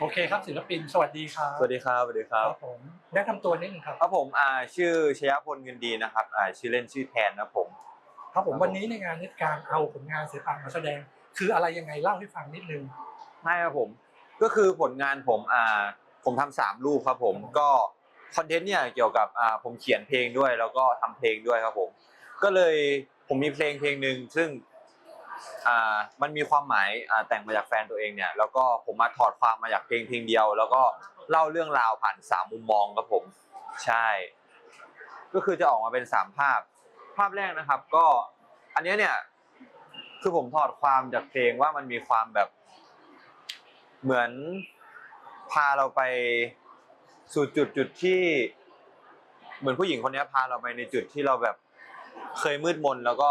โอเคครับศิลปินสวัสดีครับสวัสดีครับสวัสดีครับผมแนะนำตัวนิดนึงครับครับผมอ่าชื่อชยพลเงินดีนะครับอ่าชื่อเล่นชื่อแทนนะครับผม ครับผมครับผม วันนี้ในงานนิทรรศการเอาผลงานศิลปะมาแสดง คืออะไรยังไงเล่าให้ฟังนิดนึงใช่ครับผมก็คือผลงานผมอ่าผมทำสามรูปครับผมครับผม ก็คอนเทนต์เนี่ยเกี่ยวกับอ่าผมเขียนเพลงด้วย แล้วก็ทำเพลงด้วยครับผม ก็เลยผมมีเพลงเพลงหนึ่งซึ่ง อ่ามันมีความหมายอ่าแต่งมาจากแฟนตัวเองเนี่ยแล้วก็ผมมาถอดความมาจากเพลงเพลงเดียว แล้วก็เล่าเรื่องราวผ่านสามมุมมองครับผมใช่ ก็คือจะออกมาเป็นสามภาพ ภาพแรกนะครับ ก็อันนี้เนี่ยคือผมถอดความจากเพลงว่ามันมีความแบบเหมือนพาเราไปสู่จุดจุดที่ เหมือนผู้หญิงคนนี้พาเราไปในจุดที่เราแบบเคยมืดมนแล้วก็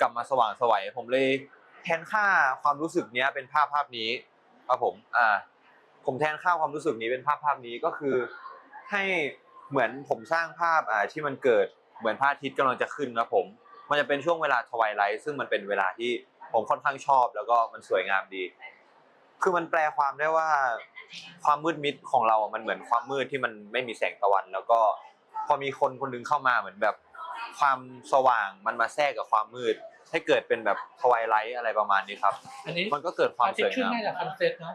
กลับมาสว่างสวัยผมเลยแทนค่าความรู้สึกเนี้ยเป็นภาพภาพนี้ครับผมอ่าผมแทนค่าความรู้สึกนี้เป็นภาพภาพนี้ก็คือให้เหมือนผมสร้างภาพอ่าที่มันเกิดเหมือนพระอาทิตย์กำลังจะขึ้นนะผม มันจะเป็นช่วงเวลาทวายไลท์ซึ่งมันเป็นเวลาที่ผมค่อนข้างชอบ แล้วก็มันสวยงามดี คือมันแปลความได้ว่าความมืดมิดของเราอะมันเหมือนความมืดที่มันไม่มีแสงตะวัน แล้วก็พอมีคนคนหนึงเข้ามาเหมือนแบบ ความสว่างมันมาแทรกกับความมืด ให้เกิดเป็นแบบทวายไลท์อะไรประมาณนี้ครับ อันนี้มันก็เกิดความอาทิสตวยย์ขึ้นงามน่าจะคันเซ็ตนะ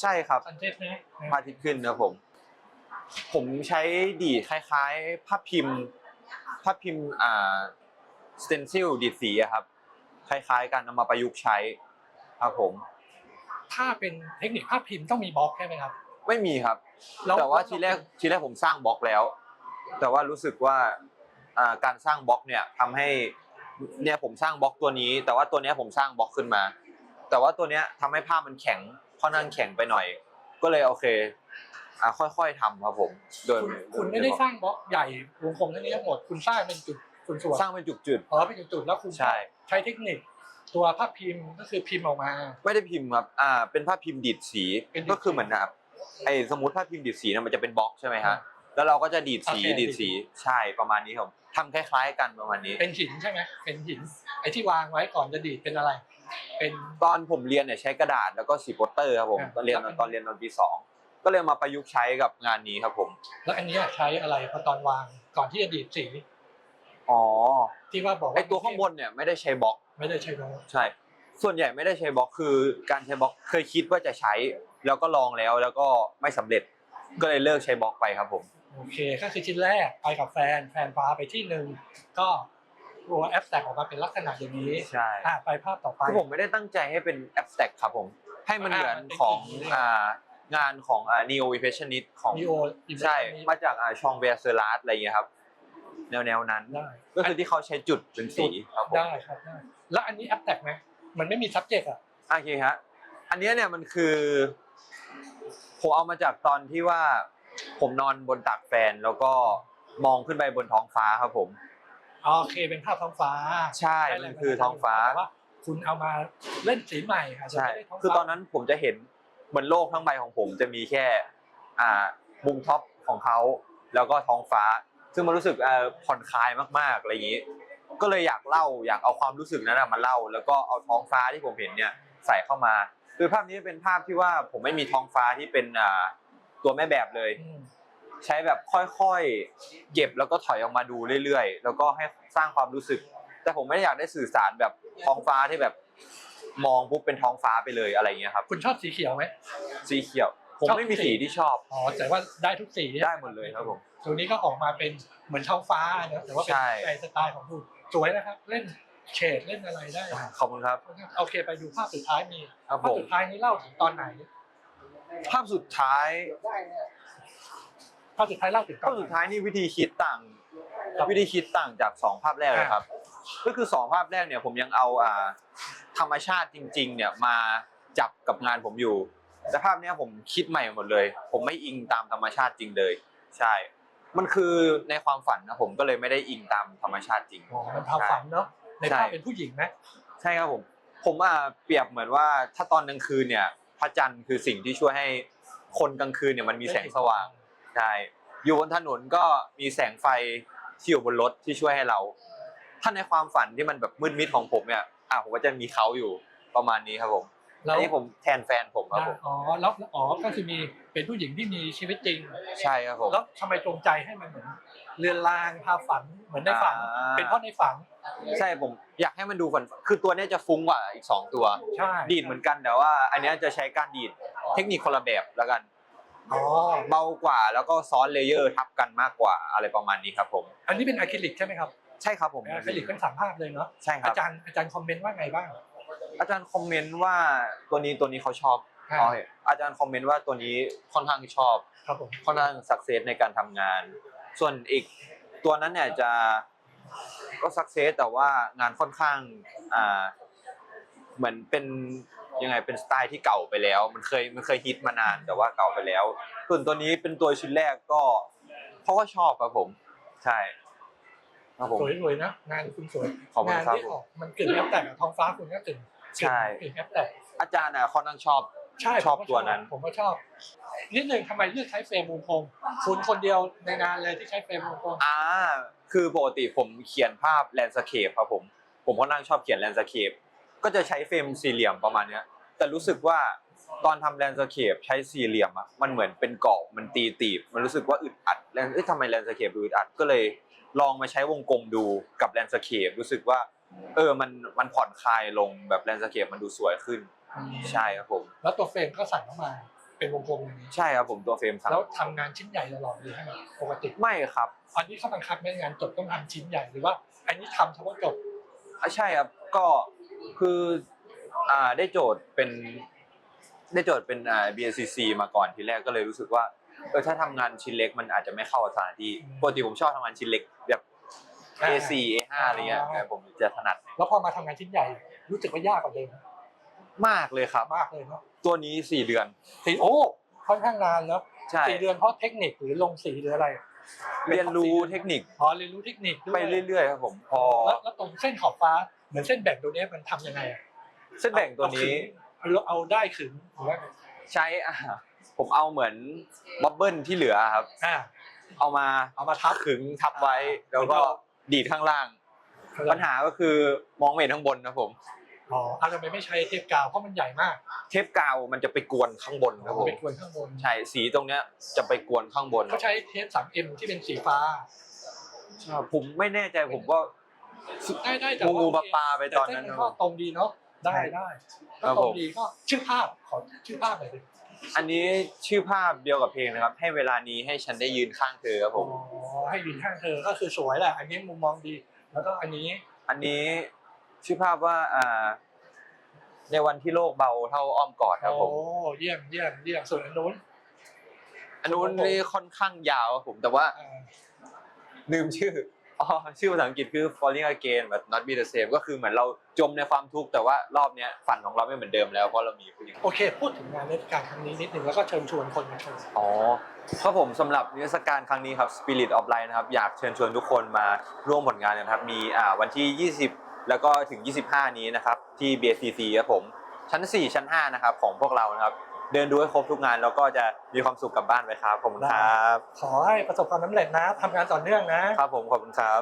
ใช่ครับคันเซ็ตนะพระอาทิตย์ขึ้นนะผม ผมใช้ดีดคล้ายๆภาพพิมพ์ภาพพิมพ์อ่าสเตนซิลดีดสีอะครับ คล้ายๆกันเอามาประยุกต์ใช้ครับผม ถ้าเป็นเทคนิคภาพพิมพ์ต้องมีบล็อกใช่ไหมครับ ไม่มีครับล้แต่ว่าทีแรกทีแรกผมสร้างบล็อกแล้ว แต่ว่ารู้สึกว่าอ่า การสร้างบล็อกเนี่ยทำให้เนี่ยผมสร้างบล็อกตัวนี้ แต่ว่าตัวเนี้ยผมสร้างบล็อกขึ้นมา แต่ว่าตัวเนี้ยทำให้ภาพมันแข็งค่อนข้างแข็งไปหน่อย ก็เลยโอเคอ่าค่อยๆทำครับผมโดยคุณคุณไม่ได้สร้างบล็อกใหญ่วงกลมเท่านี้ทั้งหมดคุณสร้างเป็นจุดส่วนสร้างเป็นจุดอ๋อเป็นจุดๆแล้วคุณใช่ ใช้เทคนิคตัวภาพพิมพ์ก็คือพิมพ์ออกมา ไม่ได้พิมพ์ครับ อ่า เป็นภาพพิมพ์ดีดสี เป็นดีดก็คือเหมือนแบบไอ้สมมติภาพพิมพ์ดีดสีนี่ยมันจะเป็นบล็อกใช่ไหมฮะ แล้วเราก็จะดีดสีโอเค ดีดสีใช่ประมาณนี้ครับทำคล้าย ๆ กันประมาณนี้ เป็นหินใช่ไหมเป็นหิน ไอ้ที่วางไว้ก่อนจะดีดเป็นอะไร เป็น ตอนผมเรียนเนี่ยใช้กระดาษแล้วก็สีโปสเตอร์ครับผมอ่าตอนเรียนแล้วเป็น ตอนเรียนตอนปีสองก็เลยมาประยุกต์ใช้กับงานนี้ครับผมแล้วอันเนี้ยใช้อะไรพอตอนวางก่อนที่จะดีดสีอ๋อที่ว่าบอกไอว่าตัวข้างบนเนี่ยไม่ได้ใช้บล็อกไม่ได้ใช้บล็อกใช่ ส่วนใหญ่ไม่ได้ใช้บล็อกคือการใช้บล็อกเคยคิดว่าจะใช้ แล้วก็ลองแล้วแล้วก็ไม่สำเร็จก็เลยเลิกใช้บล็อกไปครับผม โอเคก็คือชิ้นแรกไปกับแฟนแฟนพาไปที่หนึ่งก็ตัวแอปแตกออกมาเป็นลักษณะอย่างนี้ใช่อะไปภาพต่อไปคือผมไม่ได้ตั้งใจให้เป็นแอบสแต็กครับผมให้มันเหมือนอ่าของเป็นกลิ่นอ่างานของอ่า neo impressionist ของนีโอใช่มาจากอ่าชองเบียร์เซอรัสอะไรอย่างเงี้ยครับ แนวแนวๆนั้นได้ก็คือที่เขาใช้จุดเป็นสีครับผมได้ครับได้แล้วอันนี้แอปแตกไหมมันไม่มี subject อะโอเคฮะอันเนี้ยเนี่ยมันคือผมเอามาจากตอนที่ว่า ผมนอนบนตักแฟนแล้วก็มองขึ้นไปบนท้องฟ้าครับผม โอเคเป็นภาพท้องฟ้าใช่ได้มันคือท้องฟ้า แต่ว่าคุณเอามาเล่นสีใหม่ค่ะจะใช่ ไม่ได้ท้งฟ้าคือตอนนั้นผมจะเห็นเหมือนโลกทั้งใบของผมจะมีแค่ อ่ามุมท็อปของเขาแล้วก็ท้องฟ้า ซึ่งมันรู้สึกเอ่อผ่อนคลายมากๆอะไรอย่างนี้ ก็เลยอยากเล่าอยากเอาความรู้สึกนั้นนะมาเล่า แล้วก็เอาท้องฟ้าที่ผมเห็นเนี่ยใส่เข้ามาคือภาพนี้เป็นภาพที่ว่าผมไม่มีท้องฟ้าที่เป็นอ่า ตัวแม่แบบเลยอืมใช้แบบค่อยๆเก็บแล้วก็ถอยออกมาดูเรื่อยๆ แล้วก็ให้สร้างความรู้สึก แต่ผมไม่ได้อยากได้สื่อสารแบบท้องฟ้าที่แบบมองปุ๊บเป็นท้องฟ้าไปเลยอะไรอย่างเงี้ยครับ คุณชอบสีเขียวไหมสีเขียว ผมชอบไม่มีสีสีที่ชอบ อ๋อแต่ว่าได้ทุกสีได้หมดเลยครับผมตัวนี้ก็ออกมาเป็นเหมือนท้องฟ้านะแต่ว่าเป็นใช่ในสไตล์ของคุณสวยนะครับ เล่นเฉดเล่นอะไรได้ ขอบคุณครับ โอเคไปดูภาพสุดท้ายมีครับภาพผมสุดท้ายนี้เล่าถึงตอนไหน ภาพสุดท้ายภาพสุดท้ายเล่าถึงตอภานพไหนสุดท้ายนี่วิธีคิดต่างครับวิธีคิดต่างจากสองภาพแรกเลยครับ ก็คือสองภาพแรกเนี่ยผมยังเอาอ่าธรรมชาติจริง ๆ เนี่ยมาจับกับงานผมอยู่แต่ภาพเนี้ยผมคิดใหม่หมดเลย ผมไม่อิงตามธรรมชาติจริงเลย ใช่ มันคือในความฝันนะผมก็เลยไม่ได้อิงตามธรรมชาติจริงอ๋อมันภาพฝันเนาะในใช่ภาพเป็นผู้หญิงไหมใช่ครับผม ผมอะเปรียบเหมือนว่าถ้าตอนกลางคืนเนี่ย พระจันทร์คือสิ่งที่ช่วยให้คนกลางคืนเนี่ยมันมีแสงสว่างใช่อยู่บนถนนก็มีแสงไฟที่อยู่บนรถที่ช่วยให้เรา ถ้าในความฝันที่มันแบบมืดมิดของผมเนี่ยอะผมก็จะมีเขาอยู่ประมาณนี้ครับผมแล้อัวนนี้ผมแทนแฟนผมครับผม อ๋อแล้วอ๋อก็คือมี เป็นผู้หญิงที่มีชีวิตจริง ใช่ครับผม แล้วทำไมจงใจให้มันเหมือนเรือนรางพาฝันเหมือนในฝัน อ่า เป็นเพราะในฝันใช่ผมอยากให้มันดูฝันคือตัวเนี้ยจะฟุ้งกว่าอีกสองตัว ใช่ดีดเหมือนกันแต่ว่า อันเนี้ยจะใช้การดีดเทคนิคคนละแบบแล้วกัน อ๋อเบากว่าแล้วก็ซ้อนเลเยอร์ทับกันมากกว่าอะไรประมาณนี้ครับผม อันนี้เป็นอะคริลิกใช่ไหมครับใช่ครับผมอะคริลิกเป็นสามภาพเลยเนาะใช่ครัอาบ จารย์อาจารย์คอมเมนต์ว่าไงบ้าง อาจารย์คอมเมนต์ว่าตัวนี้ตัวนี้เขาชอบ อ่าอ๋ออาจารย์คอมเมนต์ว่าตัวนี้ค่อนข้างชอบ ครับผม ค่อนข้างสักเซสในการทำงาน ส่วนอีกตัวนั้นเนี่ยจะก็สักเซสแต่ว่างานค่อนข้างอ่าเหมือนเป็นยังไงเป็นสไตล์ที่เก่าไปแล้ว มันเคยมันเคยฮิตมานานแต่ว่าเก่าไปแล้ว ส่วนตัวนี้เป็นตัวชิ้นแรกก็เขาก็ชอบครับผม ใช่ครับผม สวยๆนะ งานคุณสวยขอบคุณงานครับที่ออกมันกึ่งแอปแตกอะท้องฟ้าคุณก็กึ่งใช่ กึ่งแอปแตกอาจารย์อะค่อนข้างชอบ ใช่ชอบผมก็ตัวนั้น ผมก็ชอบนิดหนึ่งทำไมเลือกใช้เฟรมวงกลมคุณคนเดียวในงานเลยที่ใช้เฟรมวงกลมอ่าคือปกติผมเขียนภาพแลนด์สเคปครับผมผมก็นั่งชอบเขียนแลนด์สเคปก็จะใช้เฟรมสี่เหลี่ยมประมาณเนี้ย แต่รู้สึกว่าตอนทำแลนด์สเคปใช้สี่เหลี่ยมอะมันเหมือนเป็นกรอบมันตีตีบ มันรู้สึกว่าอึดอัดแลนเอ้ยทำไมแลนด์สเคปดูอึดอัดก็เลยลองมาใช้วงกลมดูกับแลนด์สเคปรู้สึกว่า เออมันมันผ่อนคลายลงแบบแลนด์สเคปมันดูสวยขึ้น ใช่ครับผม แล้วตัวเฟรมก็สั่งเข้ามาเป็นวงกลมอย่างนี้ใช่ครับผมตัวเฟรมสั่งแล้วทำงานชิ้นใหญ่ตลอดเลยใช่ไหมปกติไม่ครับอันนี้เขาบังคับไหมงานจบต้องทำชิ้นใหญ่หรือว่า อันนี้ทำเฉพาะจบอะใช่ครับก็คืออ่าได้โจทย์เป็น ได้โจทย์เป็นอ่า BSCC มาก่อนทีแรกก็เลยรู้สึกว่าเออถ้าทำงานชิ้นเล็กมันอาจจะไม่เข้ากับสถานที่ปกติผมชอบทำงานชิ้นเล็กแบบ A4 A5 อะไรเงี้ยแต่ผมจะถนัด แล้วพอมาทำงานชิ้นใหญ่รู้สึกว่ายากกว่าเดิม มากเลยครับ มากเลยเนาะตัวนี้สี่เดือน สีโอ้ค่อนข้างนานเนาะใช่ สี่เดือนเพราะเทคนิคหรือลงสีหรืออะไรเรียนรู้เทคนิคอ๋อเรียนรู้เทคนิคด้วยไปเรื่อยๆครับผมพอแล้วแล้วตรงเส้นขอบฟ้าเหมือนเส้นแบ่งตัวเนี้ยมันทำยังไงอะเส้นแบ่งตัวนี้ เอาเอาได้ขึงหรือว่าไงใช้อ่าผมเอาเหมือนบับเบิ้ลที่เหลือครับ อ่า เอามาเอามาทับขึงทับไว้แล้วก็ ดีดข้างล่าง ปัญหาก็คือมองไม่เห็นข้างบนนะผม อ๋ออาจจะไม่ไม่ใช้เทปกาวเพราะมันใหญ่มากเทปกาวมันจะไปกวนข้างบนครับผมเป็นกวนข้างบนใช่สีตรงเนี้ยจะไปกวนข้างบนเขาใช้เทป 3M ที่เป็นสีฟ้าผมไม่แน่ใจผมก็ได้ได้แต่งูว่างูปลาปลาไปแต่ตอนเส้นั้นมันะก็ตรงดีเนาะได้ได้ครัก็บตรผงมดีก็ชื่อภาพขอชื่อภาพหน่อยดิอันนี้ชื่อภาพเดียวกับเพลงนะครับ ให้เวลานี้ให้ฉันได้ยืนข้างเธอครับผอ๋อมให้ยืนข้างเธอก็คือสวยแหละ อันนี้มุมมองดี แล้วก็อันนี้ อันนี้ ชื่อภาพว่าอ่า ในวันที่โลกเบาเท่าอ้อมกอดครับผม โอ้เยี่ยมเยี่ยมเยี่ยมส่วนอันนู้นอันนู้นนี่ค่อนข้างยาวครับผมแต่ว่าอ่าลืมชื่ออ๋อชื่อภาษาอังกฤษคือ falling again but not be the same ก็คือเหมือนเราจมในความทุกข์แต่ว่ารอบเนี้ยฝันของเราไม่เหมือนเดิมแล้วเพราะเรามีผู้หญิง โอเค พูดถึงงานเทศกาลครั้งนี้นิดหนึ่งแล้วก็เชิญชวนคนมาชม อ๋อครับผมสำหรับนิทรรศการครั้งนี้ครับ Spirit of Light นะครับอยากเชิญชวนทุกคนมาร่วมผลงานกันครับมีอ่าวันที่20 แล้วก็ถึง 25 นี้นะครับที่ BSCC ครับผมชั้น 4 ชั้น 5 นะครับของพวกเรานะครับ เดินดูให้ครบทุกงานแล้วก็จะมีความสุขกลับบ้านไปครับขอบคุณครับขอให้ประสบความสำเร็จนะทำงานต่อเนื่องนะครับผมขอบคุณครับ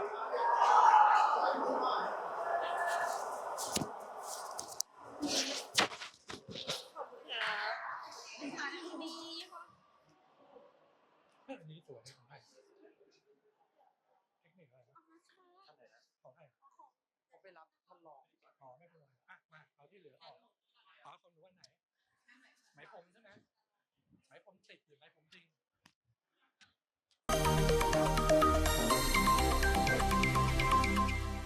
รือวันไหน ไหมผมใช่ไหมไหมผมติดหรือไหมผมจริง